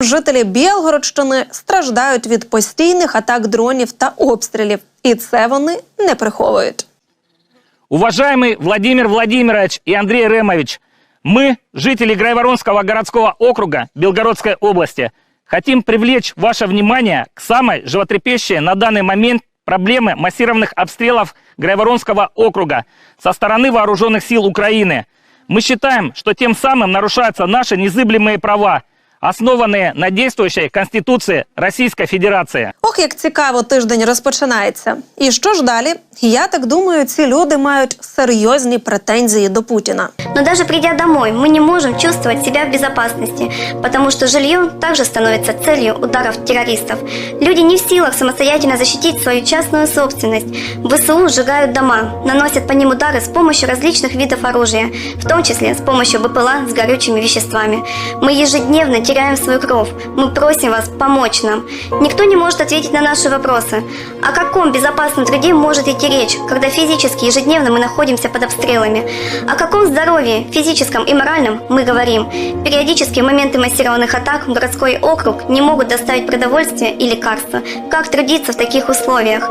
Жителі Білгородщини страждають від постійних атак дронів та обстрілів, і це вони не приховують. Уважаемый Владимир Владимирович и Андрей Ремович, мы, жители Грайворонского городского округа Белгородской области, хотим привлечь ваше внимание к самой животрепещущей на данный момент проблемы массированных обстрелов Грайворонского округа со стороны вооруженных сил Украины. Мы считаем, что тем самым нарушаются наши незыблемые права, основанные на действующей Конституции Российской Федерации. Ох, як цікаво тиждень розпочинається. І що ж далі? Я так думаю, ці люди мають серйозні претензії до Путіна. Но даже придя домой, мы не можем чувствовать себя в безопасности, потому что жилье также становится целью ударов террористов. Люди не в силах самостоятельно защитить свою частную собственность. ВСУ сжигают дома, наносят по ним удары с помощью различных видов оружия, в том числе с помощью БПЛА с горючими веществами. Мы ежедневно теряем свою кровь. Мы просим вас помочь нам. Никто не может ответить на наши вопросы. О каком безопасном труде может идти речь, когда физически ежедневно мы находимся под обстрелами? О каком здоровье, физическом и моральном мы говорим? Периодически моменты массированных атак в городской округ не могут доставить продовольствие и лекарства. Как трудиться в таких условиях?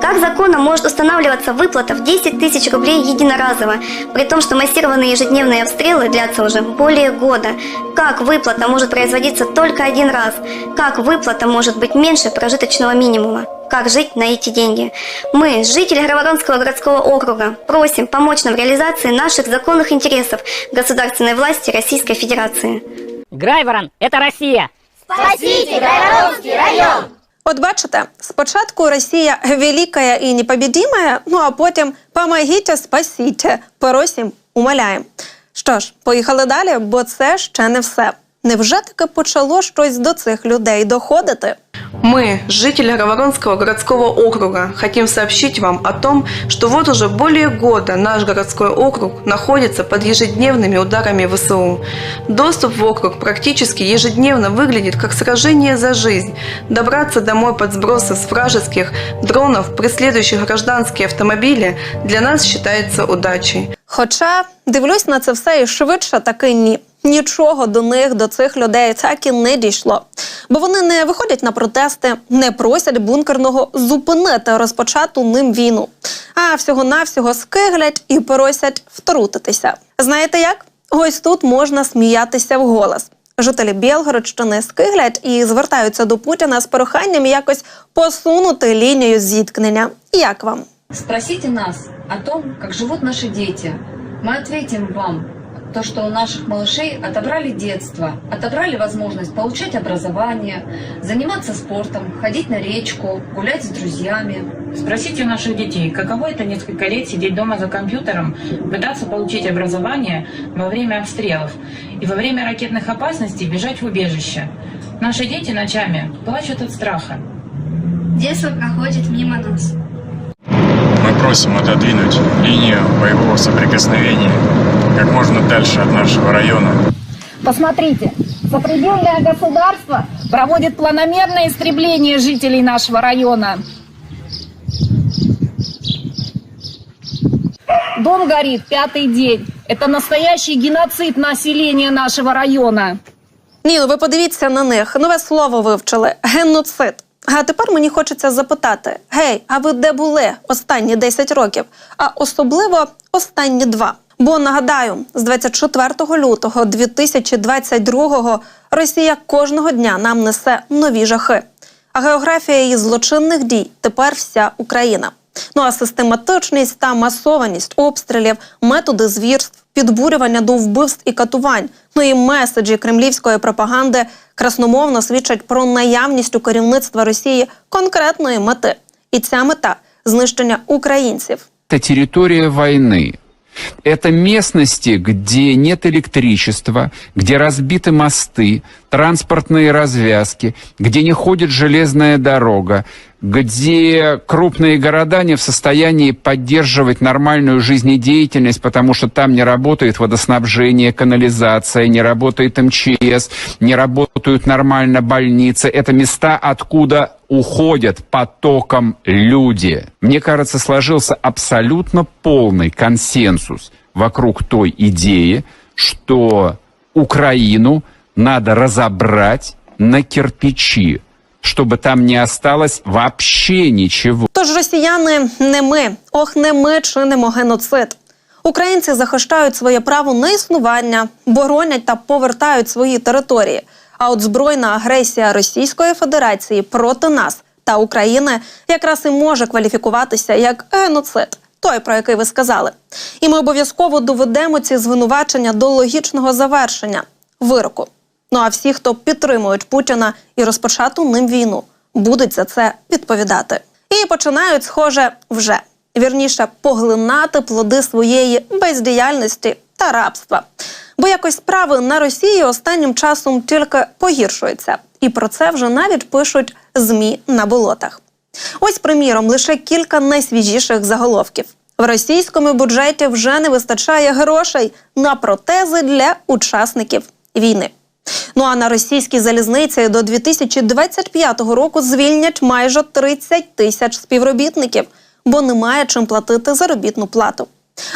Как законом может устанавливаться выплата в 10 тысяч рублей единоразово, при том, что массированные ежедневные обстрелы длятся уже более года? Как выплата может производиться только один раз? Как выплата может быть меньше прожиточного минимума? Как жить на эти деньги? Мы, жители Грайворонского городского округа, просим помочь нам в реализации наших законных интересов государственной власти Российской Федерации. Грайворон – это Россия. От бачите, спочатку Росія великая і непобідімая, ну а потім помогіте, спасіть, просім, умоляємо. Що ж, поїхали далі, бо це ще не все. Невже таки почало щось до цих людей доходити? Мы, жители Грайворонского городского округа, хотим сообщить вам о том, что вот уже более года наш городской округ находится под ежедневными ударами ВСУ. Доступ в округ практически ежедневно выглядит как сражение за жизнь. Добраться домой под сбросы с вражеских дронов, преследующих гражданские автомобили, для нас считается удачей. Хоча дивлюсь на це все і швидше таки ні. Нічого до них, до цих людей так і не дійшло. Бо вони не виходять на протести, не просять бункерного зупинити розпочату ним війну, а всього-навсього скиглять і просять втрутитися. Знаєте як? Ось тут можна сміятися вголос. Жителі Білгородщини скиглять і звертаються до Путіна з проханням якось посунути лінію зіткнення. Як вам? Спросите нас о том, как живут наши дети. Мы ответим вам то, что у наших малышей отобрали детство, отобрали возможность получать образование, заниматься спортом, ходить на речку, гулять с друзьями. Спросите у наших детей, каково это несколько лет сидеть дома за компьютером, пытаться получить образование во время обстрелов и во время ракетных опасностей бежать в убежище. Наши дети ночами плачут от страха. Детство проходит мимо нас. Мы просим отодвинуть линию боевого соприкосновения как можно дальше от нашего района. Посмотрите, сопредельное государство проводит планомерное истребление жителей нашего района. Дом горит пятый день. Это настоящий геноцид населения нашего района. Ні, ну ви подивіться на них. Нове слово вивчили геноцид. А тепер мені хочеться запитати: гей, а ви де були останні 10 років? А особливо останні два. Бо нагадаю, з 24 лютого 2022-го Росія кожного дня нам несе нові жахи. А географія її злочинних дій тепер вся Україна. Ну а систематичність та масованість обстрілів, методи звірств, підбурювання до вбивств і катувань, ну і меседжі кремлівської пропаганди красномовно свідчать про наявність у керівництва Росії конкретної мети. І ця мета знищення українців. это территория войны. Это местности, где нет электричества, где разбиты мосты, транспортные развязки, где не ходит железная дорога, где крупные города не в состоянии поддерживать нормальную жизнедеятельность, потому что там не работает водоснабжение, канализация, не работает МЧС, не работают нормально больницы. Это места, откуда уходят потоком люди. Мне кажется, сложился абсолютно полный консенсус вокруг той идеи, что Украину надо разобрать на кирпичи, чтобы там не осталось вообще ничего. Тож росіяни не ми, ох, не ми чинимо геноцид. Українці захищають своє право на існування, боронять та повертають свої території. А от збройна агресія Російської Федерації проти нас та України якраз і може кваліфікуватися як геноцид, той про який ви сказали. І ми обов'язково доведемо ці звинувачення до логічного завершення вироку. Ну а всі, хто підтримують Путіна і розпочату ним війну, будуть за це відповідати. І починають, схоже, вже вірніше поглинати плоди своєї бездіяльності та рабства. Бо якось справи на Росії останнім часом тільки погіршуються, і про це вже навіть пишуть змі на болотах. Ось, приміром, лише кілька найсвіжіших заголовків. В російському бюджеті вже не вистачає грошей на протези для учасників війни. Ну а на російській залізниці до 2025 року звільнять майже 30 тисяч співробітників, бо немає чим платити заробітну плату.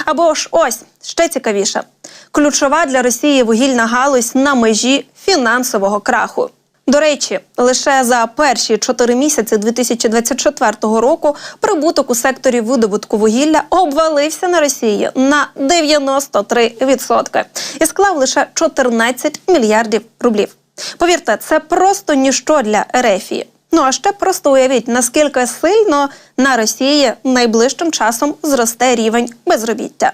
Або ж ось ще цікавіше: ключова для Росії вугільна галузь на межі фінансового краху. До речі, лише за перші чотири місяці 2024 року прибуток у секторі видобутку вугілля обвалився на Росії на 93% і склав лише 14 мільярдів рублів. Повірте, це просто ніщо для Ерефії. Ну а ще просто уявіть, наскільки сильно на Росії найближчим часом зросте рівень безробіття.